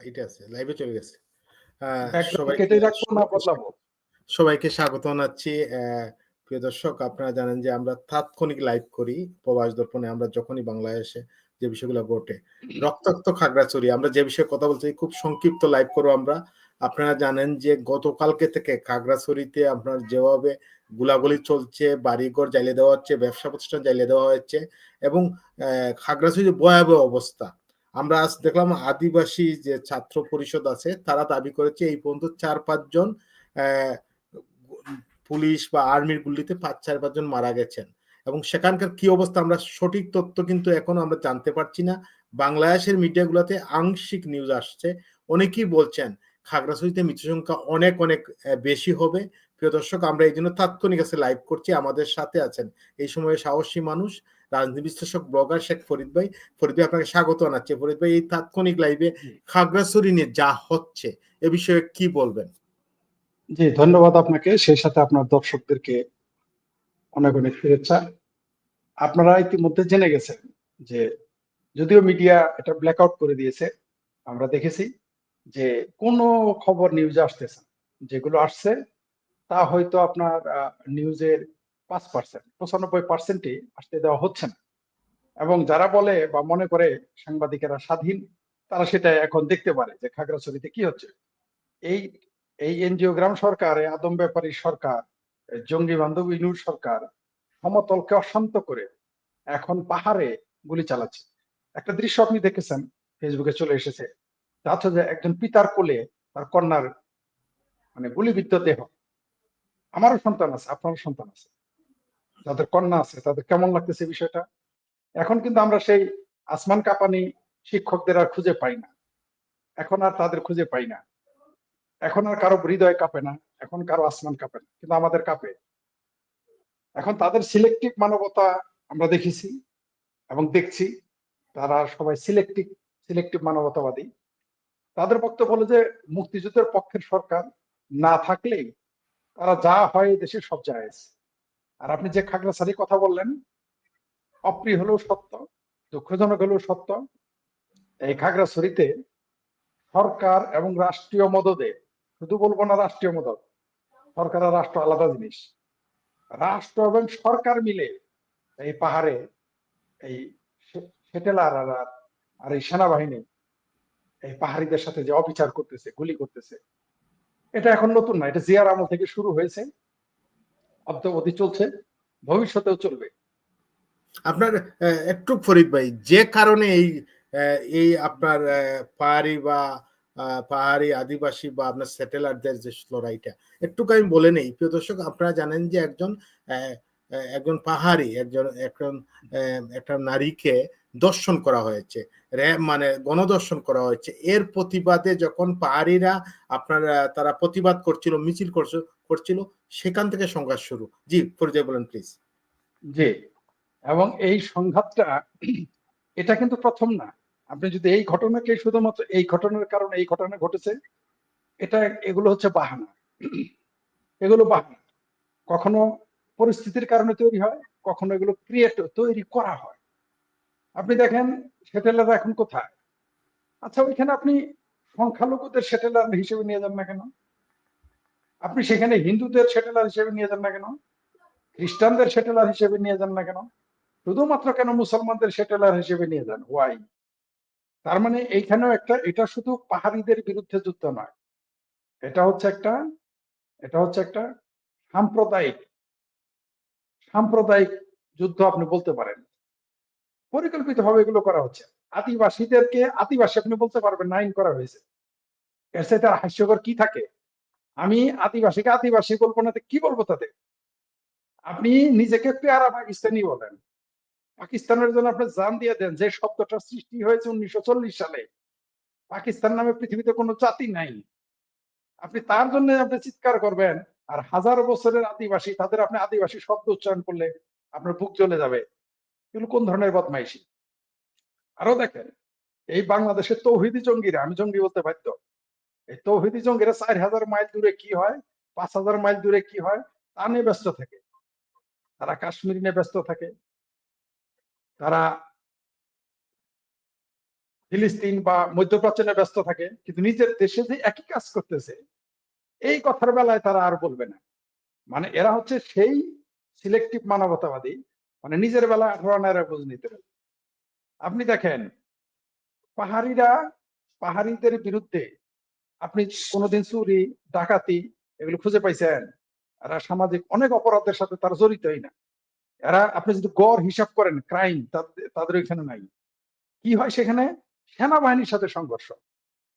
এটা আছে লাইভে চলে গেছে। সবাইকে স্বাগত জানাচ্ছি। প্রিয় দর্শক আপনারা জানেন যে আমরা তাৎক্ষণিক লাইভ করি প্রবাস দর্পণে আমরা যখনই বাংলাদেশে যে বিষয়গুলো ঘটে। রক্তাক্ত খাগড়াছড়ি আমরা যে বিষয়ে কথা বলছি খুব সংক্ষিপ্ত লাইভ করব আমরা। আপনারা জানেন যে গতকালকে থেকে খাগড়াছড়িতে আপনার যেভাবে গুলাগুলি চলছে বাড়িঘর জ্বালিয়ে দেওয়া হচ্ছে ব্যবসা প্রতিষ্ঠান জ্বালিয়ে দেওয়া হচ্ছে এবং আহ, খাগড়াছড়ির ভয়াবহ অবস্থা। আমরা আজ দেখলাম আদিবাসী যে ছাত্র পরিষদ আছে, তারা দাবি করেছে এই পর্যন্ত চার পাঁচজন পুলিশ বা আর্মির গুলিতে পাঁচ, চার পাঁচজন মারা গেছেন। এবং সেখানকার কি অবস্থা আমরা সঠিক তথ্য কিন্তু এখনও আমরা জানতে পারছি না। বাংলাদেশের মিডিয়াগুলোতে আংশিক নিউজ আসছে। অনেকেই বলছেন, খাগড়াছড়িতে মৃত্যু সংখ্যা অনেক অনেক বেশি হবে। প্রিয় দর্শক, আমরা এই জন্য তাৎক্ষণিক আছে লাইভ করছি। আমাদের সাথে আছেন এই সময়ে সাহসী মানুষ রাজনীতি বিশ্লেষক ব্লগার শেখ ফরিদ ভাই। ফরিদ ভাই আপনাকে স্বাগত জানাচ্ছি। ফরিদ ভাই এই তাৎক্ষণিক লাইভে খাগড়াছড়ি নিয়ে যা হচ্ছে এ বিষয়ে কি বলবেন? জি ধন্যবাদ আপনাকে। সেই সাথে আপনার দর্শকদেরকে অনেক অনেক শুভেচ্ছা। আপনারা ইতিমধ্যে জেনে গেছেন যে যদিও মিডিয়া এটা ব্ল্যাক আউট করে দিয়েছে আমরা দেখেছি যে কোনো খবর নিউজে আসতেছে যেগুলো আসছে তা হয়তো আপনার নিউজের পাঁচ পার্সেন্ট পঁচানব্বই পার্সেন্টই আসতে দেওয়া হচ্ছে না। এবং যারা বলে বা মনে করে সাংবাদিকেরা স্বাধীন, তারা সেটা এখন দেখতে পারে যে খাগড়াছড়িতে কি হচ্ছে। এই এই এনজিও গ্রাম সরকার, আদম ব্যাপারী সরকার, জঙ্গি বান্ধব ইনুর সরকার সমতলকে অশান্ত করে এখন পাহাড়ে গুলি চালাচ্ছে। একটা দৃশ্য আপনি দেখেছেন? ফেসবুকে চলে এসেছে। তা যে একজন পিতার কোলে তার কন্যার মানে গুলিবিদ্ধ দেহ। আমারও সন্তান আছে, আপনারও সন্তান আছে। যাদের কন্যা আছে, তাদের কেমন লাগতেছে বিষয়টা? এখন কিন্তু আমরা সেই আসমান কাঁপানি শিক্ষকদের আর খুঁজে পাই না। এখন আর তাদের খুঁজে পাই না। এখন আর কারও হৃদয় কাঁপে না, এখন কারও আসমান কাঁপে না, কিন্তু আমাদের কাঁপে। এখন তাদের সিলেক্টিভ মানবতা আমরা দেখেছি এবং দেখছি। তারা সবাই সিলেক্টিভ সিলেক্টিভ মানবতাবাদী। তাদের বক্তব্য হলো যে, মুক্তিযুদ্ধের পক্ষের সরকার না থাকলেই তারা যা হয় এই দেশে সব জায়েজ আর আপনি যে খাগড়াছড়ি কথা বললেন, অপ্রিয় হলেও সত্য, দুঃখজনক হলেও সত্য, এই খাগড়াছড়িতে সরকার এবং রাষ্ট্রীয় মদদে, শুধু বলব না রাষ্ট্রীয় মদত সরকার আর রাষ্ট্র আলাদা জিনিস। রাষ্ট্র এবং সরকার মিলে এই পাহাড়ে, এই সেটেলার আর আর এই সেনাবাহিনী এই পাহাড়িদের সাথে যে অবিচার করতেছে, গুলি করতেছে, এটা এখন নতুন না, এটা জিয়ার আমল থেকে শুরু হয়েছে। অদ্যাবধি চলছে, ভবিষ্যতেও চলবে। আপনার একটু ফরিদ ভাই, যে কারণে এই এই আপনার পাহাড়ি বা পাহাড়ি আদিবাসী বা আপনার স্যাটেলারদের যে লড়াইটা একটু আমি বলে নেই। প্রিয় দর্শক, আপনারা জানেন যে একজন একজন পাহাড়ি, একজন একজন একটা নারীকে দর্শন করা হয়েছে র্যাব মানে গণদর্শন করা হয়েছে। এর প্রতিবাদে যখন পাহাড়িরা আপনার, তারা প্রতিবাদ করছিল, মিছিল করছে- করছিল, সেখান থেকে সংঘাত শুরু। জি ভাই বলেন প্লিজ জি, এবং এই সংঘাতটা, এটা কিন্তু প্রথম না। আপনি যদি এই ঘটনাকে শুধুমাত্র এই ঘটনার কারণে এই ঘটনা ঘটেছে, এটা এগুলো হচ্ছে বাহানা। এগুলো বাহানা। কখনো পরিস্থিতির কারণে তৈরি হয়, কখনো এগুলো ক্রিয়েট তৈরি করা হয়। আপনি দেখেন সেটেলার এখন কোথায়? আচ্ছা ওইখানে আপনি সংখ্যালঘুদের সেটেলার হিসেবে নিয়ে যান না কেন? আপনি সেখানে হিন্দুদের সেটেলার হিসেবে নিয়ে যান না কেন? খ্রিস্টানদের সেটেলার হিসেবে নিয়ে যান না কেন? শুধুমাত্র কেন মুসলমানদের সেটেলার হিসেবে নিয়ে যান? ওয়াই তার মানে এইখানেও একটা, এটা শুধু পাহাড়িদের বিরুদ্ধে যুদ্ধ নয়। এটা হচ্ছে একটা, এটা হচ্ছে একটা সাম্প্রদায়িক সাম্প্রদায়িক যুদ্ধ আপনি বলতে পারেন। পরিকল্পিতভাবে এগুলো করা হচ্ছে। আদিবাসীদেরকে আদিবাসী, আপনি বলতে পারবেন না, আইন করা হয়েছে। এর সাথে হাস্যকর কি থাকে? আমি আদিবাসীকে আদিবাসী বলব না কি বলব তাদের? আপনি নিজেকে পেয়ারা পাকিস্তানি বলেন। পাকিস্তানের জন্য আপনি জান দিয়ে দেন যে শব্দটা সৃষ্টি হয়েছে উনিশশো চল্লিশ সালে। পাকিস্তান নামে পৃথিবীতে কোনো জাতি নাই। আপনি তার জন্য আপনি চিৎকার করবেন, আর হাজার বছরের আদিবাসী, তাদের আপনি আদিবাসী শব্দ উচ্চারণ করলে আপনার বুক চলে যাবে। এগুলো কোন ধরনের বদমাইশি? আরও দেখেন, এই বাংলাদেশের তৌহিদি জঙ্গিরা, আমি জঙ্গি বলতে বাধ্য। তৌহিদি জঙ্গিরা চার হাজার মাইল দূরে কি হয়, পাঁচ হাজার মাইল দূরে কি হয়, তা নিয়ে ব্যস্ত থাকে। তারা কাশ্মীর নিয়ে ব্যস্ত থাকে। তারা ফিলিস্তিন বা মধ্যপ্রাচ্যে নিয়ে ব্যস্ত থাকে। কিন্তু নিজের দেশে যে একই কাজ করতেছে, এই কথার বেলায় তারা আর বলবে না। মানে এরা হচ্ছে সেই সিলেক্টিভ মানবতাবাদী। মানে নিজের বেলা আঠারো বুঝ নিতে আপনি দেখেন, পাহাড়িরা পাহাড়িদের বিরুদ্ধে আপনি কোনোদিন চুরি ডাকাতি এগুলো খুঁজে পাইছেন? এরা সামাজিক অনেক অপরাধের সাথে তারা জড়িতই না। এরা আপনি যদি গড় হিসাব করেন ক্রাইম তাদের ওইখানে নাই। কি হয় সেখানে? সেনাবাহিনীর সাথে সংঘর্ষ।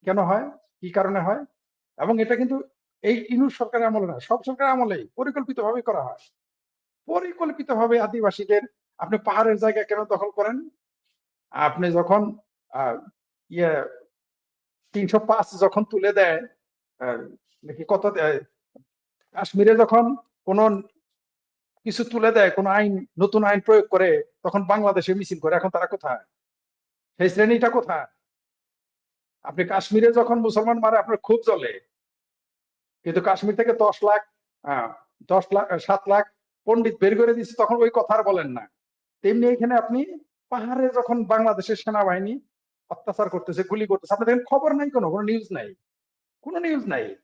কেন হয়? কি কারণে হয়? এবং এটা কিন্তু এই ইনুস সরকারের আমলে না সব সরকারের আমলেই পরিকল্পিতভাবে করা হয়। পরিকল্পিতভাবে আদিবাসীদের আপনি পাহাড়ের জায়গা কেন দখল করেন? আপনি যখন আহ, ইয়ে তিনশো পাঁচ যখন তুলে দেয় নাকি কত কাশ্মীরে যখন কোন কিছু তুলে দেয়, কোন আইন, নতুন আইন প্রয়োগ করে, তখন বাংলাদেশে মিছিল করে। এখন তারা কোথায়? সেই শ্রেণীটা কোথায়? আপনি কাশ্মীরে যখন মুসলমান মারে, আপনার খুব চলে কিন্তু কাশ্মীর থেকে দশ লাখ দশ লাখ সাত লাখ পন্ডিত বের করে দিচ্ছে তখন ওই কথা আর বলেন না। তেমনি এখানে আপনি পাহাড়ে যখন বাংলাদেশের সেনাবাহিনী অত্যাচার করতেছে, গুলি করতেছে। আপনি দেখেন খবর নাই কোনো কোনো নিউজ নাই। কোনো নিউজ নাই।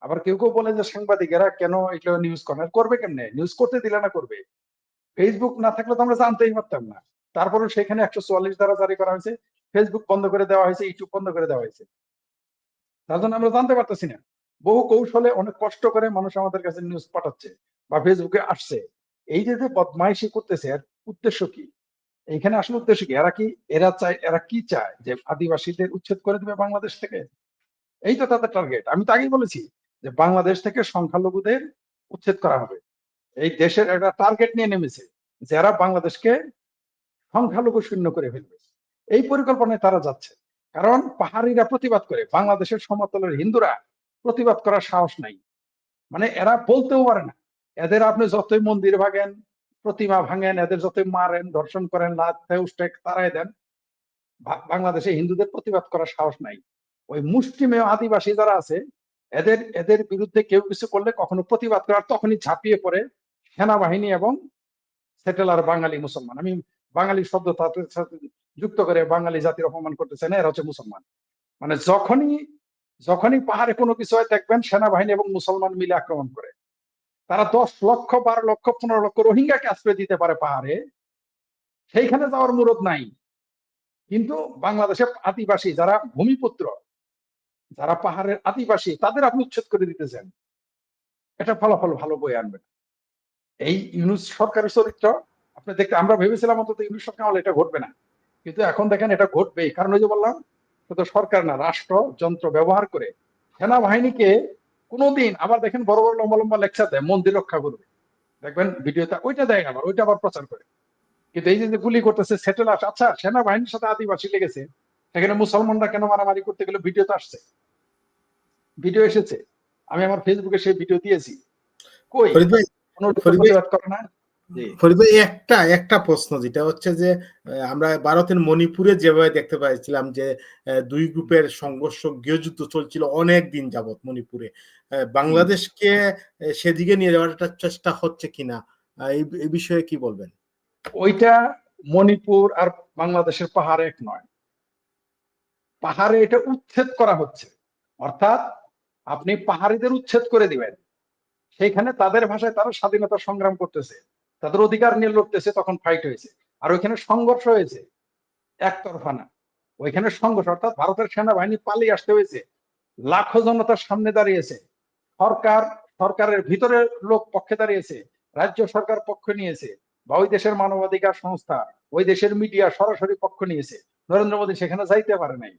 আবার কেউ কেউ বলে যে সাংবাদিকেরা কেন এগুলো নিউজ করে করবে কেমনে? নিউজ করতে দিলে না করবে। ফেসবুক না থাকলে তো আমরা জানতেই পারতাম না। তারপরে সেখানে একশো চুয়াল্লিশ দ্বারা জারি করা হয়েছে। ফেসবুক বন্ধ করে দেওয়া হয়েছে ইউটিউব বন্ধ করে দেওয়া হয়েছে। তার জন্য আমরা জানতে পারতেছি না। বহু কৌশলে অনেক কষ্ট করে মানুষ আমাদের কাছে নিউজ পাঠাচ্ছে বা ফেসবুকে আসছে। এই যে যে বদমাইশি করতেছে, এর উদ্দেশ্য কি? এইখানে আসলে উদ্দেশ্য কি? এরা কি, এরা চায়, এরা কি চায় যে আদিবাসীদের উচ্ছেদ করে দিবে বাংলাদেশ থেকে? এই তো তাদের টার্গেট আমি তো আগেই বলেছি যে বাংলাদেশ থেকে সংখ্যালঘুদের উচ্ছেদ করা হবে। এই দেশের একটা টার্গেট নিয়ে নেমেছে যারা বাংলাদেশকে সংখ্যালঘু শূন্য করে ফেলবে। এই পরিকল্পনায় তারা যাচ্ছে। কারণ পাহাড়িরা প্রতিবাদ করে, বাংলাদেশের সমতলের হিন্দুরা প্রতিবাদ করার সাহস নাই। মানে এরা বলতেও পারে না। এদের আপনি যতই মন্দির ভাঙেন প্রতিমা ভাঙেন, এদের যতই মারেন, ধর্ষণ করেন উষ্টেক তারাই দেন। বাংলাদেশে হিন্দুদের প্রতিবাদ করার সাহস নাই। ওই মুষ্টিমেয় আদিবাসী যারা আছে, এদের এদের বিরুদ্ধে কেউ কিছু করলে কখনো প্রতিবাদ করার তখনই ঝাঁপিয়ে পড়ে সেনাবাহিনী এবং সেটেলার বাঙালি মুসলমান। আমি বাঙালি শব্দ তাদের সাথে যুক্ত করে বাঙালি জাতির অপমান করতেছে না, এরা হচ্ছে মুসলমান। মানে যখনই যখনই পাহাড়ে কোনো কিছু হয়, দেখবেন সেনাবাহিনী এবং মুসলমান মিলে আক্রমণ করে। তারা দশ লক্ষ, বারো লক্ষ, পনেরো লক্ষ রোহিঙ্গাকে আশ্রয় দিতে পারে পাহাড়ে, সেইখানে যাওয়ার মুরদ নাই। কিন্তু বাংলাদেশের আদিবাসী যারা ভূমিপুত্র, যারা পাহাড়ের আদিবাসী, তাদের আপনি উচ্ছেদ করে দিতেছেন। এটা ফলাফল ভালো বই আনবে না। এই ইউনুস সরকারের চরিত্র, আপনি দেখতে, আমরা ভেবেছিলাম অন্তত ইউনুস সরকার আমলে এটা ঘটবে না। কিন্তু এখন দেখেন এটা ঘটবেই। কারণ ওই যে বললাম সরকার না, রাষ্ট্র, যন্ত্র ব্যবহার করে সেনাবাহিনীকে কোনোদিন আবার দেখেন বড় বড় লম্বা লম্বা লেকচার দেয় মন্দির রক্ষা করবে। দেখবেন ভিডিওটা ওইটা দেয় আবার ওইটা আবার প্রচার করে। কিন্তু এই যে গুলি করতেছে সেটেল আস আচ্ছা সেনাবাহিনীর সাথে আদিবাসী লেগেছে সেখানে মুসলমানরা কেন মারামারি করতে গেলে ভিডিও তো আসছে। ভিডিও এসেছে। আমি আমার ফেসবুকে সেই ভিডিও দিয়েছি। কই? ফরিদ ভাই কোনো প্রতিবাদ করে না? ফরিদ একটা একটা প্রশ্ন যেটা হচ্ছে যে আমরা ভারতের মণিপুরে যেভাবে দেখতে পাইছিলাম যে দুই গ্রুপের সংঘর্ষ গৃহযুদ্ধ চলছিল অনেক দিন যাবত মণিপুরে। বাংলাদেশকে সেদিকে নিয়ে যাওয়ার একটা চেষ্টা হচ্ছে কিনা এই বিষয়ে কি বলবেন? ওইটা মণিপুর আর বাংলাদেশের পাহাড় এক নয়। পাহাড়ে এটা উচ্ছেদ করা হচ্ছে। অর্থাৎ আপনি পাহাড়িদের উচ্ছেদ করে দিবেন। সেইখানে তাদের ভাষায় তারা স্বাধীনতা সংগ্রাম করতেছে। তাদের অধিকার নিয়ে লড়তেছে, তখন ফাইট হয়েছে। আর ওইখানে সংঘর্ষ হয়েছে, একতরফা না। ওইখানে সংঘর্ষ, অর্থাৎ ভারতের সেনাবাহিনী পালিয়ে আসতে হয়েছে। লাখো জনতার সামনে দাঁড়িয়েছে। সরকার, সরকারের ভিতরে লোক পক্ষে দাঁড়িয়েছে, রাজ্য সরকার পক্ষ নিয়েছে, বা ওই দেশের মানবাধিকার সংস্থা, ওই দেশের মিডিয়া সরাসরি পক্ষ নিয়েছে। নরেন্দ্র মোদী সেখানে যাইতে পারে নাই।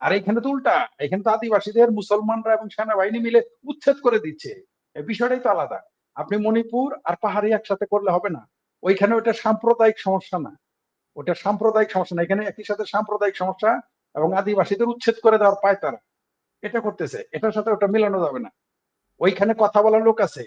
আর এখানে তো উল্টা এখানে তো আদিবাসীদের, মুসলমানরা এবং সেনাবাহিনী মিলে উচ্ছেদ করে দিচ্ছে। এই বিষয়টাই তো আলাদা। আপনি মণিপুর আর পাহাড়ি একসাথে করলে হবে না। ওইখানে ওটা সাম্প্রদায়িক সমস্যা না। ওটা সাম্প্রদায়িক সমস্যা না। এখানে একই সাথে সাম্প্রদায়িক সমস্যা এবং আদিবাসীদের উচ্ছেদ করে দেওয়ার পায় তারা। এটা করতেছে। এটার সাথে ওটা মিলানো যাবে না। ওইখানে কথা বলার লোক আছে।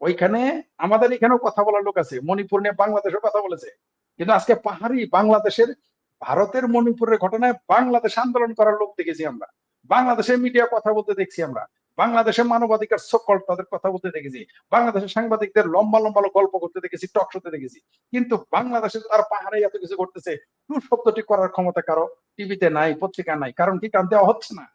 ওইখানে আমাদের এখানেও কথা বলার লোক আছে। মণিপুর নিয়ে বাংলাদেশেও কথা বলেছে। কিন্তু আজকে পাহাড়ি বাংলাদেশের, ভারতের মণিপুরের ঘটনায় বাংলাদেশ আন্দোলন করার লোক দেখেছি আমরা। বাংলাদেশের মিডিয়া কথা বলতে দেখছি আমরা। বাংলাদেশের মানবাধিকার সকল তাদের কথা বলতে দেখেছি। বাংলাদেশের সাংবাদিকদের লম্বা লম্বা গল্প করতে দেখেছি টক শোতে দেখেছি। কিন্তু বাংলাদেশে তার পাহাড়ে এত কিছু করতেছে টু শব্দটি করার ক্ষমতা কারও টিভিতে নাই, পত্রিকা নাই, কারণ কি? কারণ দেওয়া হচ্ছে না।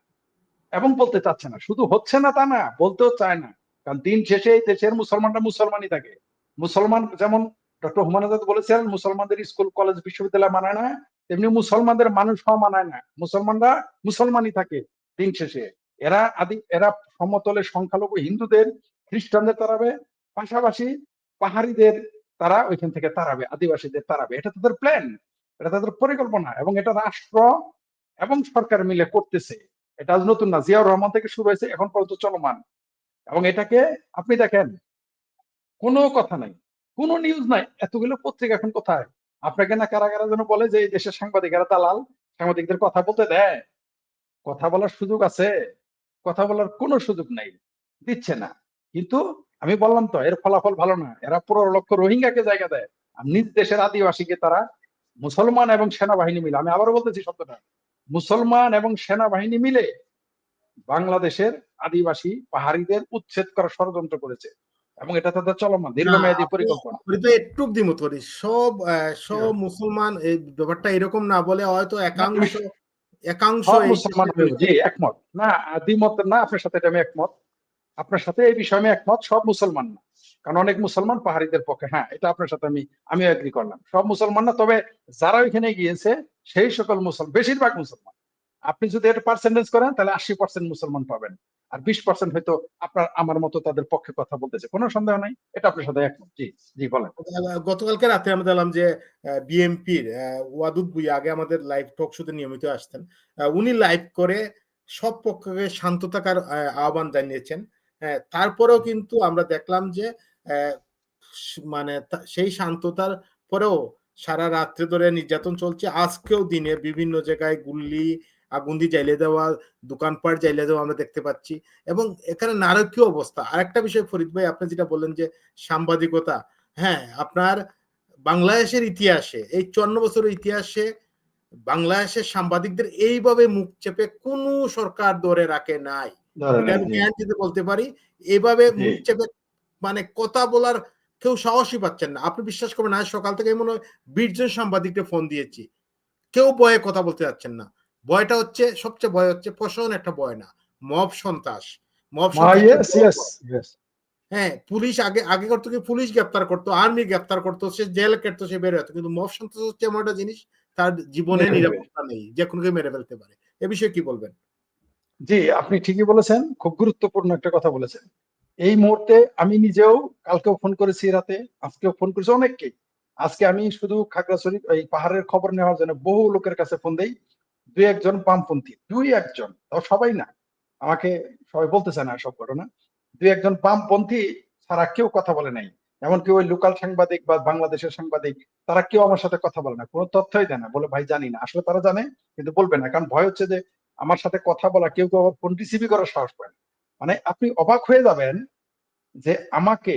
এবং বলতে চাচ্ছে না। শুধু হচ্ছে না তা না, বলতেও চায় না। কারণ দিন শেষে এই দেশের মুসলমানরা মুসলমানই থাকে। মুসলমান যেমন ডক্টর হুমান আজাদ বলেছেন মুসলমানদের স্কুল কলেজ বিশ্ববিদ্যালয় মানায় না, তেমনি মুসলমানদের মানুষ হওয়া মানায় না। মুসলমানরা মুসলমানই থাকে দিন শেষে। এরা আদি, এরা সমতলে সংখ্যালঘু হিন্দুদের, খ্রিস্টানদের তাড়াবে, পাশাপাশি পাহাড়িদের তারা ওইখান থেকে তাড়াবে, আদিবাসীদের তাড়াবে। এটা তাদের প্ল্যান এটা তাদের পরিকল্পনা এবং এটা রাষ্ট্র এবং সরকার মিলে করতেছে। এটা আজ নতুন না, জিয়াউর রহমান থেকে শুরু হয়েছে, এখন পর্যন্ত চলমান। এবং এটাকে আপনি দেখেন, কোনো কথা নাই, কোনো নিউজ নাই, এতগুলো পত্রিকা এখন কোথায়? আপনাকে না কারা কারা যেন বলে যে এই দেশের সাংবাদিকেরা দালাল, সাংবাদিকদের কথা বলতে দেয়। কথা বলার সুযোগ আছে। কথা বলার কোনো সুযোগ নাই দিচ্ছে না। কিন্তু আমি বললাম তো এর ফলাফল ভালো না। এরা পনেরো লক্ষ রোহিঙ্গাকে জায়গা দেয়। আর নিজ দেশের আদিবাসীকে তারা মুসলমান এবং সেনাবাহিনী মিলে আমি আবারও বলতেছি শব্দটা মুসলমান এবং সেনাবাহিনী মিলে বাংলাদেশের আদিবাসী পাহাড়িদের উচ্ছেদ করার ষড়যন্ত্র করেছে। এবং এটা তাদের চলমান দীর্ঘমেয়াদী পরিকল্পনা। একটু দ্বিমত করি। সব সব মুসলমান এই ব্যাপারটা এরকম না বলে হয়তো একাংশ একাংশ মুসলমান জি একমত। না দ্বিমত না আপনার সাথে এটা আমি একমত। আপনার সাথে এই বিষয়ে আমি একমত সব মুসলমান না। কারণ অনেক মুসলমান পাহাড়িদের পক্ষে হ্যাঁ এটা আপনার সাথে আমি আমি এগ্রি করলাম। সব মুসলমান না তবে যারা ওইখানে গিয়েছে সেই সকল মুসলমান বেশিরভাগ মুসলমান। আপনি যদি এটা পার্সেন্টেজ করেন তাহলে আশি পার্সেন্ট মুসলমান পাবেন। আর বিশ পার্সেন্ট হয়তো আপনার আমার মতো তাদের পক্ষে কথা বলতেছে কোনো সন্দেহ নাই। এটা আপনার সাথে একমত। জি জি বলেন। গতকালকে রাতে আমরা দেখলাম যে বিএমপির ওয়াদুদ বুই আগে আমাদের লাইভ টক শোতে নিয়মিত আসতেন। উনি লাইভ করে সব পক্ষকে শান্ত থাকার আহ, আহ্বান জানিয়েছেন। তারপরেও কিন্তু আমরা দেখলাম যে মানে সেই শান্ততার পরেও সারা রাত্রে ধরে নির্যাতন চলছে। আজকেও দিনে বিভিন্ন জায়গায় গুল্লি আগুন্দি জ্বালিয়ে দেওয়া দোকানপাট জ্বালিয়ে দেওয়া আমরা দেখতে পাচ্ছি। এবং এখানে নারকীয় অবস্থা। আরেকটা বিষয় ফরিদ ভাই আপনি যেটা বললেন যে সাংবাদিকতা হ্যাঁ আপনার বাংলাদেশের ইতিহাসে এই চুয়ান্ন বছরের ইতিহাসে বাংলাদেশের সাংবাদিকদের এইভাবে মুখ চেপে কোনো সরকার ধরে রাখে নাই। আমি বলতে পারি এইভাবে জি। মুখ চেপে মানে কথা বলার কেউ সাহসই পাচ্ছেন না। আপনি বিশ্বাস করবেন আজ সকাল থেকে মনে হয় বিশ জন সাংবাদিককে ফোন দিয়েছি। কেউ ভয়ে কথা বলতে যাচ্ছেন না। ভয়টা হচ্ছে সবচেয়ে ভয় হচ্ছে প্রশাসন একটা ভয় না মব সন্ত্রাস। মব হ্যাঁ পুলিশ আগে আগে করতো কি পুলিশ গ্রেপ্তার করতো আর্মি গ্রেপ্তার করতো সে জেল কেটতো সে বের হতো কিন্তু মব সন্ত্রাস হচ্ছে এমন একটা জিনিস তার জীবনে নিরাপত্তা নেই যে কোনো কেউ মেরে ফেলতে পারে। এ বিষয়ে কি বলবেন? জি আপনি ঠিকই বলেছেন খুব গুরুত্বপূর্ণ একটা কথা বলেছেন। এই মুহূর্তে আমি নিজেও কালকেও ফোন করেছি রাতে আজকেও ফোন করেছি অনেককেই। আজকে আমি শুধু খাগড়াছড়ি এই পাহাড়ের খবর নেওয়ার জন্য বহু লোকের কাছে ফোন দেই। দুই একজন বামপন্থী, দুই একজন সবাই না। আমাকে সবাই বলতেছে না সব ঘটনা। দুই একজন বামপন্থী ছাড়া কেউ কথা বলে নাই। এমনকি ওই লোকাল সাংবাদিক বা বাংলাদেশের সাংবাদিক, তারা কেউ আমার সাথে কথা বলে না, কোনো তথ্যই দেয় না। বলে, ভাই, জানি না। আসলে তারা জানে, কিন্তু বলবে না। কারণ ভয় হচ্ছে যে, আমার সাথে কথা বলা কেউ কেউ ফোন রিসিভই করার সাহস পায় না। মানে আপনি অবাক হয়ে যাবেন যে, আমাকে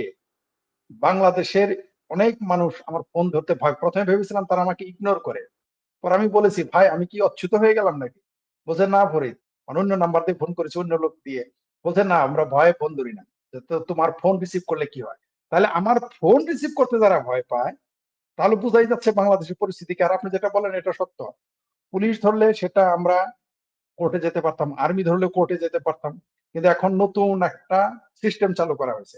বাংলাদেশের অনেক মানুষ আমার ফোন ধরতে ভয় প্রথমে ভেবেছিলাম তারা আমাকে ইগনোর করে। পরে আমি বলেছি, ভাই, আমি কি অচ্যুত হয়ে গেলাম নাকি? বলছে, না ফরিদ অন্য নাম্বার দিয়ে ফোন করেছি, অন্য লোক দিয়ে। বলছে, না, আমরা ভয়ে ফোন ধরি না। তোমার ফোন রিসিভ করলে কি হয়? তাহলে আমার ফোন রিসিভ করতে যারা ভয় পায়, তাহলে বুঝাই যাচ্ছে বাংলাদেশের পরিস্থিতি আর আপনি যেটা বলেন, এটা সত্য। পুলিশ ধরলে সেটা আমরা কোর্টে যেতে পারতাম আর্মি ধরলে কোর্টে যেতে পারতাম। কিন্তু এখন নতুন একটা সিস্টেম চালু করা হয়েছে,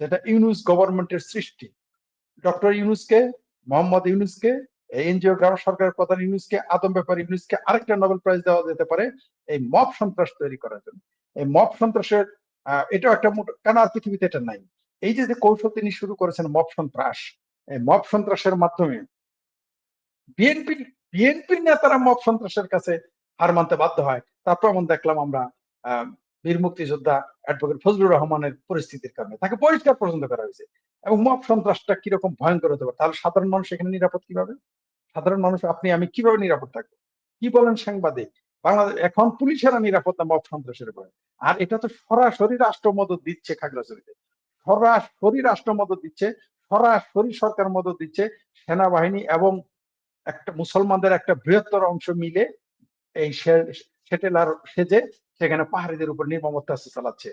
যেটা ইউনুস গভর্নমেন্টের সৃষ্টি। ডক্টর ইউনুসকে, মোহাম্মদ ইউনুসকে এনজিও গ্রাম সরকারের প্রধান ইউনুসকে আদম ব্যাপার ইউনুসকে আরেকটা নোবেল প্রাইজ দেওয়া যেতে পারে এই মব সন্ত্রাস তৈরি করার জন্য। এই মব সন্ত্রাসের এটাও একটা কেন আর পৃথিবীতে এটা নাই? এই যে কৌশল তিনি শুরু করেছেন মব সন্ত্রাস, এই মব সন্ত্রাসের মাধ্যমে বিএনপি, বিএনপির নেতারা মব সন্ত্রাসের কাছে হার মানতে বাধ্য হয়। তার প্রমাণ দেখলাম আমরা বীর মুক্তিযোদ্ধা অ্যাডভোকেট ফজলুর রহমানের পরিস্থিতির কারণে। তাকে পরিষ্কার পর্যন্ত করা হয়েছে। এবং মব সন্ত্রাসটা কীরকম ভয়ঙ্কর হতে পারে? তাহলে সাধারণ মানুষ এখানে নিরাপদ কীভাবে? সাধারণ মানুষ, আপনি, আমি কীভাবে নিরাপদ থাকব? কি বলেন সাংবাদিক? বাংলাদেশ এখন পুলিশেরা নিরাপদ না মব সন্ত্রাসের ভয় আর এটা তো সরাসরি রাষ্ট্র মদত দিচ্ছে খাগড়াছড়িতে। সরাসরি রাষ্ট্র মদত দিচ্ছে, সরাসরি সরকার মদত দিচ্ছে সেনাবাহিনী এবং একটা মুসলমানদের একটা বৃহত্তর অংশ মিলে এই সেটেলার সেজে সেখানে পাহাড়িদের উপর নির্মম অত্যাচার চালাচ্ছে।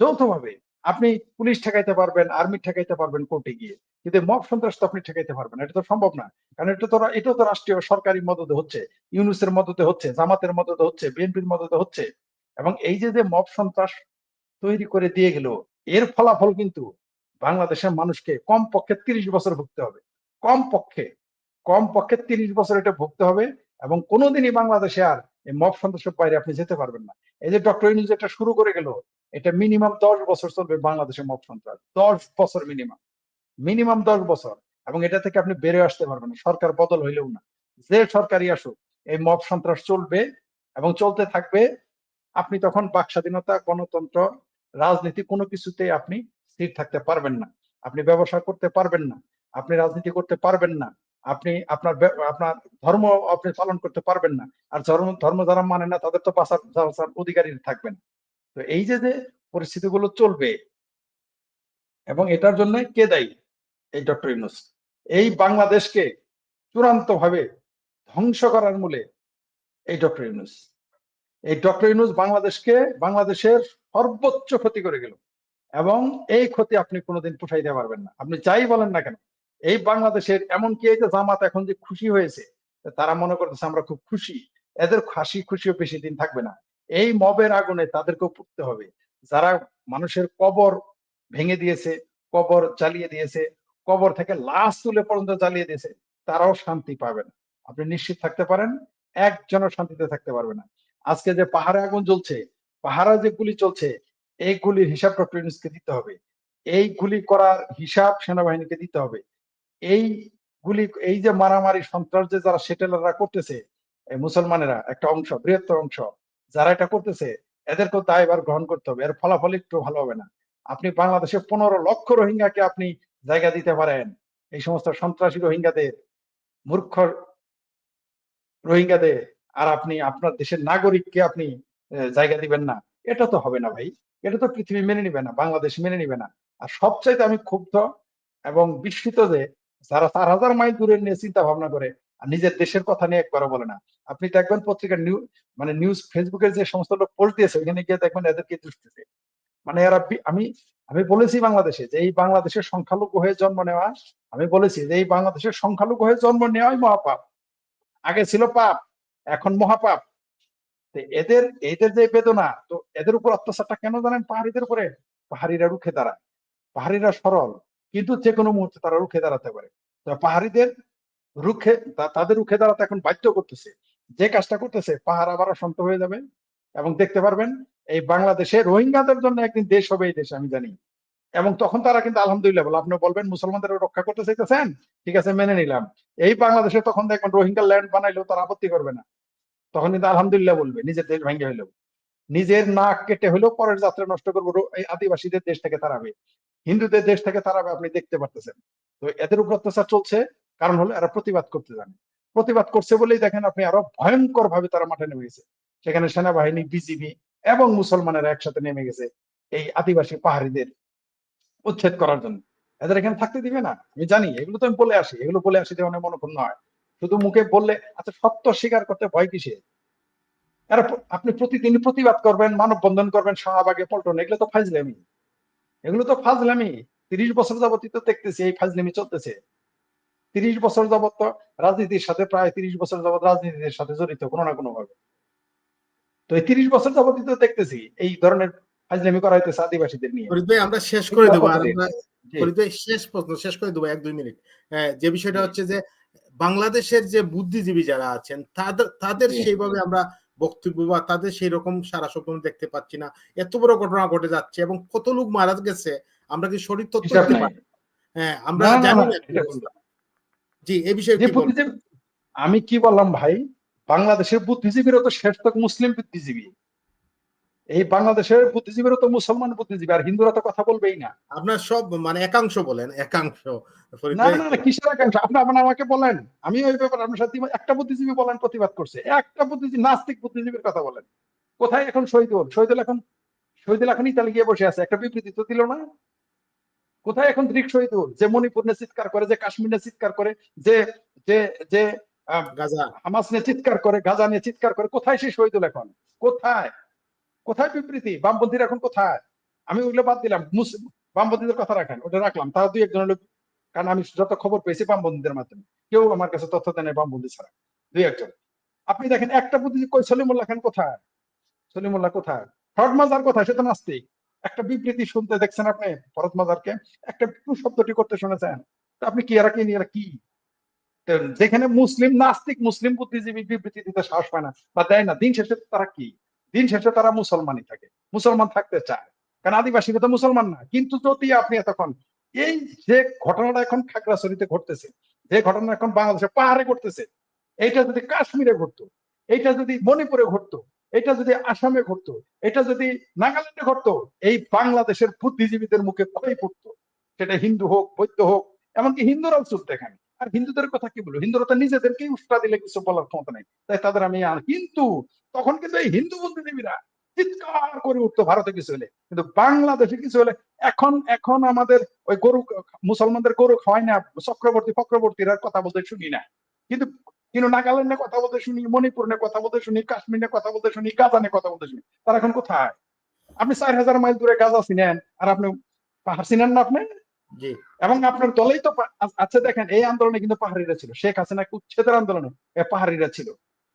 যৌথভাবে আপনি পুলিশ ঠেকাইতে পারবেন, আর্মি ঠেকাইতে পারবেন কোর্টে গিয়ে। কিন্তু মব সন্ত্রাস তো আপনি ঠেকাইতে পারবেন এটা তো সম্ভব না। কারণ এটা তো এটা তো রাষ্ট্রীয় সরকারি মদতে হচ্ছে। ইউনুসের মদতে হচ্ছে, জামাতের মদতে হচ্ছে, বিএনপির মদতে হচ্ছে। এবং এই যে যে মব সন্ত্রাস তৈরি করে দিয়ে গেল, এর ফলাফল কিন্তু বাংলাদেশের মানুষকে কম পক্ষে তিরিশ বছর ভুগতে হবে। কম পক্ষে কম পক্ষে তিরিশ বছর এটা ভুগতে হবে এবং কোনোদিনই বাংলাদেশে আর এই মব সন্ত্রাসের বাইরে আপনি যেতে পারবেন না। এই যে, ডক্টর ইউনুস এটা শুরু করে গেল, এটা মিনিমাম দশ বছর চলবে বাংলাদেশে মব সন্ত্রাস। দশ বছর মিনিমাম মিনিমাম দশ বছর এবং এটা থেকে আপনি বেরোয় আসতে পারবেন সরকার বদল হইলেও না। যে সরকারই আসুক, এই মব সন্ত্রাস চলবে এবং চলতে থাকবে, আপনি তখন বাক স্বাধীনতা গণতন্ত্র, রাজনীতি কোনো কিছুতে আপনি স্থির থাকতে পারবেন না। আপনি ব্যবসা করতে পারবেন না, আপনি রাজনীতি করতে পারবেন না, আপনি আপনার আপনার ধর্ম আপনি পালন করতে পারবেন না, আর ধর্ম ধর্ম যারা মানে না, তাদের তো বাঁচার অধিকারী থাকবেন তো এই যে যে পরিস্থিতিগুলো চলবে, এবং এটার জন্য কে দায়ী? এই ডক্টর ইউনুস এই বাংলাদেশকে চূড়ান্ত ভাবে ধ্বংস করার মূলে এই ডক্টর ইউনুস এই ডক্টর ইউনুস বাংলাদেশকে, বাংলাদেশের সর্বোচ্চ ক্ষতি করে গেল। এবং এই ক্ষতি আপনি কোনোদিন পুষাইতে পারবেন না। আপনি যাই বলেন না কেন, এই বাংলাদেশের এমনকি এই যে জামাত এখন যে খুশি হয়েছে, তারা মনে করতেছে আমরা খুব খুশি। এদের হাসি খুশিও বেশি দিন থাকবে না। এই মবের আগুনে তাদেরকেও পুড়তে হবে। যারা মানুষের কবর ভেঙে দিয়েছে, কবর জ্বালিয়ে দিয়েছে কবর থেকে লাশ তুলে পর্যন্ত জ্বালিয়ে দিয়েছে, তারাও শান্তি পাবে না। আপনি নিশ্চিত থাকতে পারেন, একজনও শান্তিতে থাকতে পারবে না। আজকে যে পাহাড়ে আগুন জ্বলছে, পাহাড়ে যে গুলি চলছে, এই গুলির হিসাব ডক্টর ইউনুসকে দিতে হবে। এই গুলি করার হিসাব সেনাবাহিনীকে দিতে হবে। এই গুলি, এই যে মারামারি সন্ত্রাস যে যারা সেটেলাররা করতেছে মুসলমানেরা, একটা অংশ, বৃহত্তর অংশ, যারা এটা করতেছে, এদেরকেও দায়ভার গ্রহণ করতে হবে। এর ফলাফল একটু ভালো হবে না। আপনি বাংলাদেশে পনেরো লক্ষ রোহিঙ্গাকে আপনি জায়গা দিতে পারেন। এই সমস্ত সন্ত্রাসী রোহিঙ্গাদের, মূর্খ রোহিঙ্গাদের, আর আপনি আপনার দেশের নাগরিককে আপনি জায়গা দিবেন না। এটা তো হবে না ভাই। এটা তো পৃথিবী মেনে নিবে না, বাংলাদেশ মেনে নিবে না। আর সবচাইতে আমি ক্ষুব্ধ এবং বিস্মিত যে, যারা চার হাজার মাইল দূরে নিয়ে চিন্তা ভাবনা করে, আর নিজের দেশের কথা নিয়ে একবারও বলে না। আপনি দেখবেন পত্রিকার নিউজ মানে নিউজ, ফেসবুকের যে সমস্ত লোক পোস্ট দিয়েছে, ওইখানে গিয়ে দেখবেন এদেরকে দুষতেছে মানে এরা আমি আমি বলেছি বাংলাদেশে যে এই বাংলাদেশের সংখ্যালঘু হয়ে জন্ম নেওয়া, আমি বলেছি যে এই বাংলাদেশের সংখ্যালঘু হয়ে জন্ম নেওয়াই মহাপাপ। আগে ছিল পাপ, এখন মহাপাপ। এদের এদের যে বেদনা, তো এদের উপর অত্যাচারটা কেন জানেন? পাহাড়িদের উপরে। পাহাড়িরা রুখে দাঁড়ায়। পাহাড়িরা সরল, কিন্তু যে কোনো মুহূর্তে তারা রুখে দাঁড়াতে পারে। পাহাড়িদের রুখে তাদের রুখে দাঁড়াতে এখন বাধ্য করতেছে। যে কাজটা করতেছে, পাহাড় আবার শান্ত হয়ে যাবে এবং দেখতে পারবেন এই বাংলাদেশে রোহিঙ্গাদের জন্য একদিন দেশ হবে এই দেশ, আমি জানি। এবং তখন তারা কিন্তু আলহামদুলিল্লাহ বলে, আপনি বলবেন মুসলমানদের রক্ষা করতে চাইতেছেন? ঠিক আছে, মেনে নিলাম। এই বাংলাদেশে তখন দেখবেন রোহিঙ্গা ল্যান্ড বানাইলেও তারা আপত্তি করবে না। তখন কিন্তু আলহামদুলিল্লাহ বলবে, নিজের দেশ ভেঙে হইলেও নিজের নাক কেটে হইলেও পরের যাত্রা নষ্ট করব এই আদিবাসীদের দেশ থেকে তাড়াবে হিন্দুদের দেশ থেকে তাড়াবে আপনি দেখতে পারতেছেন। তো এদের উপর অত্যাচার চলছে, কারণ হলো এরা প্রতিবাদ করতে জানে। প্রতিবাদ করছে বলেই দেখেন আপনি আরও ভয়ঙ্কর ভাবে তারা মাঠে নেমে গেছে। সেখানে সেনাবাহিনী, বিজিবি এবং মুসলমানেরা একসাথে নেমে গেছে এই আদিবাসী পাহাড়িদের উচ্ছেদ করার জন্য। এদের এখানে থাকতে দিবে না। আমি জানি, এগুলো তো আমি বলে আসি। এগুলো বলে আসি যে অনেক মনোক্ষুণ্ণ হয়। শুধু মুখে বললে আচ্ছা সত্য স্বীকার করতে ভয় কিসে? এরা আপনি প্রতিদিন প্রতিবাদ করবেন, মানববন্ধন করবেন, শাহবাগে পল্টন, এগুলো তো ফাজলামি। এগুলো তো ফাজলামি। তিরিশ বছর যাবতই তো দেখতেছি এই ফাজলামি চলতেছে। তিরিশ বছর যাবত তো রাজনীতির সাথে প্রায় তিরিশ বছর যাবত রাজনীতির সাথে জড়িত কোনো না কোনো ভাবে তো এই তিরিশ বছর যাবতই তো দেখতেছি এই ধরনের ফাজলামি করা হইতেছে আদিবাসীদের নিয়ে। ফরিদ ভাই আমরা শেষ করে দেবো ফরিদ ভাই শেষ প্রশ্ন শেষ করে দেবো এক দুই মিনিট। যে বিষয়টা হচ্ছে যে বাংলাদেশের যে বুদ্ধিজীবী যারা আছেন তাদের তাদের সেইভাবে আমরা বক্তব্য বা তাদের সেই রকম সারা স্বপ্ন দেখতে পাচ্ছি না। এত বড় ঘটনা ঘটে যাচ্ছে এবং কত লোক মারা গেছে আমরা কি শরীর তথ্য হ্যাঁ আমরা জানি। জি এই বিষয়ে আমি কি বললাম ভাই বাংলাদেশের বুদ্ধিজীবীরা তো শেষ তক মুসলিম বুদ্ধিজীবী। এই বাংলাদেশের বুদ্ধিজীবীরা তো মুসলমান বুদ্ধিজীবী আর হিন্দুরা তো কথা বলবেই না। আপনার সব মানে একাংশ বলেন একাংশ। না না না কিসের একাংশ? আপনি আপনার আমাকে বলেন। আমি ওই ব্যাপারে আপনার সাথে একটা বুদ্ধিজীবী বলেন প্রতিবাদ করছে। একটা বুদ্ধিজীবী নাস্তিক বুদ্ধিজীবীর কথা বলেন। কোথায় এখন শহীদুল শহীদুল এখন শহীদুল এখন ইতালি গিয়ে বসে আছে। একটা বিবৃতি তো দিল না। কোথায় এখন দৃক শহীদুল যে মণিপুর নিয়ে চিৎকার করে যে কাশ্মীর নিয়ে চিৎকার করে যে যে যে হামাস নিয়ে চিৎকার করে গাজা নিয়ে চিৎকার করে কোথায় সে শহীদুল এখন? কোথায়? কোথায় বিবৃতি? বামপন্থীরা এখন কোথায়? আমি ওগুলো বাদ দিলাম। বামপন্থীদের কথা রাখেন ওটা রাখলাম। তারা দুই একজন লোক কারণ আমি যত খবর পেয়েছি বামপন্থীদের মাধ্যমে কেউ আমার কাছে তথ্য দেয় বামপন্থী ছাড়া দুই একজন। আপনি দেখেন একটা বুদ্ধি কই? সলিমুল্লাহ খান কোথায়? সলিমুল্লাহ কোথায়? ফরদ মাজার কোথায়? সে তো নাস্তিক। একটা বিবৃতি শুনতে দেখছেন আপনি ফরদ মাজারকে? একটা শব্দটি করতে শুনেছেন। তো আপনি কি এরা কি নিয়ে এরা কি? যেখানে মুসলিম নাস্তিক, মুসলিম বুদ্ধিজীবী বিবৃতি দিতে সাহস পায় না, বা দেয় না। দিন শেষে তারা কি? দিন শেষে তারা মুসলমানই থাকে। মুসলমান থাকতে চায়। কারণ আদিবাসীরা তো মুসলমান না। কিন্তু যদি আপনি এতক্ষণ এই যে ঘটনাটা এখন খাগড়াছড়িতে ঘটতেছে, যে ঘটনা এখন বাংলাদেশে পাহাড়ে ঘটতেছে, এইটা যদি কাশ্মীরে ঘটতো, এইটা যদি মণিপুরে ঘটতো এটা যদি আসামে ঘটতো এটা যদি নাগাল্যান্ডে ঘটতো, এই বাংলাদেশের বুদ্ধিজীবীদের মুখে ক্ষয় পড়তো। সেটা হিন্দু হোক বৈদ্য হোক, এমনকি হিন্দুরাও চুপ দেখেন আর হিন্দুদের কথা কি বলব? হিন্দুরা তো নিজেদেরকেই উস্কা দিলে কিছু বলার ক্ষমতা নেই। তাই তাদের আমি কিন্তু তখন কিন্তু এই হিন্দু বুদ্ধিজীবীরা চিৎকার করে উঠতো, ভারতে কিছু হলে। কিন্তু বাংলাদেশে কিছু হলে এখন এখন আমাদের ওই গরু মুসলমানদের গরু খাওয়ায় না, চক্রবর্তী, ফক্রবর্তীর কথা বলতে শুনি না। কিন্তু কিন্তু নাগাল্যান্ডে কথা বলতে শুনি, মণিপুর নিয়ে কথা বলতে শুনি, কাশ্মীর নিয়ে কথা বলতে শুনি গাজা নিয়ে কথা বলতে শুনি। তারা এখন কোথায়? আপনি চার হাজার মাইল দূরে গাজা চিনেন, আর আপনি পাহাড় চিনেন না আপনি? এবং আপনার দলেই তো আচ্ছা দেখেন, এই আন্দোলনে কিন্তু পাহাড়িরা ছিল। শেখ হাসিনা উচ্ছেদের আন্দোলনে পাহাড়িরা ছিল।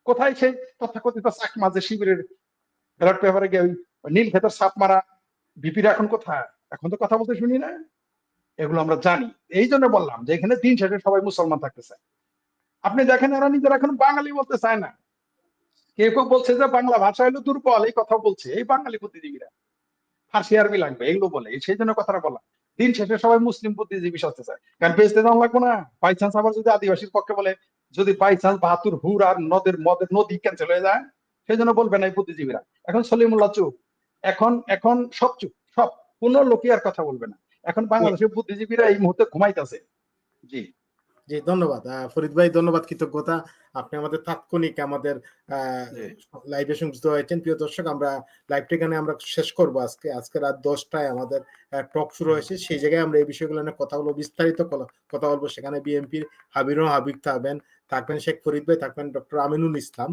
কোথায় সেই তথাকথিত চাকমা যে শিবিরের ব্যালট পেপারে গিয়ে নীল ক্ষেতের সাপ মারা বিপিরা এখন কোথায়? এখন তো কথা বলতে শুনি না। এগুলো আমরা জানি। এই জন্য বললাম যে এখানে দিন শেষে সবাই মুসলমান থাকতে চায় আপনি দেখেন, এরা নিজেরা এখন বাঙালি বলতে চায় না। কেউ কেউ বলছে যে বাংলা ভাষা হলো দুর্বল, এই কথা বলছে। এই বাঙালি বুদ্ধিজীবীরা ফার্সি, আরবি লাগবে, এগুলো বলে। সেই জন্য কথাটা বললাম। দিন শেষে সবাই মুসলিম বুদ্ধিজীবী সাজতে চায় কারণ বেচতে দাম লাগবো না। বাই চান্স আবার যদি আদিবাসীর পক্ষে বলে, যদি বাই চান্স বাহাতুর হুর আর নদের মদের নদী ক্যান্সেল হয়ে যায়, সেই জন্য বলবে না এই বুদ্ধিজীবীরা। এখন সলিমুল্লাহ চুপ। এখন এখন সব চুপ, সব। কোনো লোকই আর কথা বলবে না। এখন বাংলাদেশের বুদ্ধিজীবীরা এই মুহূর্তে ঘুমাইতেছে। জি। জি ধন্যবাদ। ফরিদ ভাই ধন্যবাদ কৃতজ্ঞতা। আপনি আমাদের তাৎক্ষণিক আমাদের আহ লাইভে সংযুক্ত হয়েছেন। প্রিয় দর্শক আমরা লাইভটা এখানে আমরা শেষ করব। আজকে আজকে রাত দশটায় আমাদের টক শুরু হয়েছে। সেই জায়গায় আমরা এই বিষয়গুলো নিয়ে কথা বলব বিস্তারিত কথা বলব। সেখানে বিএনপির হাবিরও হাবিব থাকবেন। থাকবেন শেখ ফরিদ ভাই থাকবেন ডক্টর আমিনুল ইসলাম।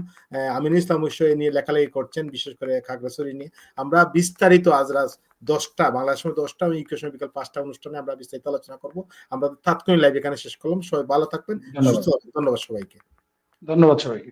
আমিনুল ইসলাম বিষয়ে নিয়ে লেখালেখি করছেন বিশেষ করে খাগড়াছড়ি নিয়ে। আমরা বিস্তারিত আজ রাজ দশটা বাংলাদেশ সময় দশটা ইউকে সময় বিকাল পাঁচটা অনুষ্ঠানে আমরা বিস্তারিত আলোচনা করব। আমরা তাৎক্ষণিক লাইভ এখানে শেষ করলাম। সবাই ভালো থাকবেন সুস্থ থাকবেন। ধন্যবাদ সবাইকে। ধন্যবাদ সবাইকে।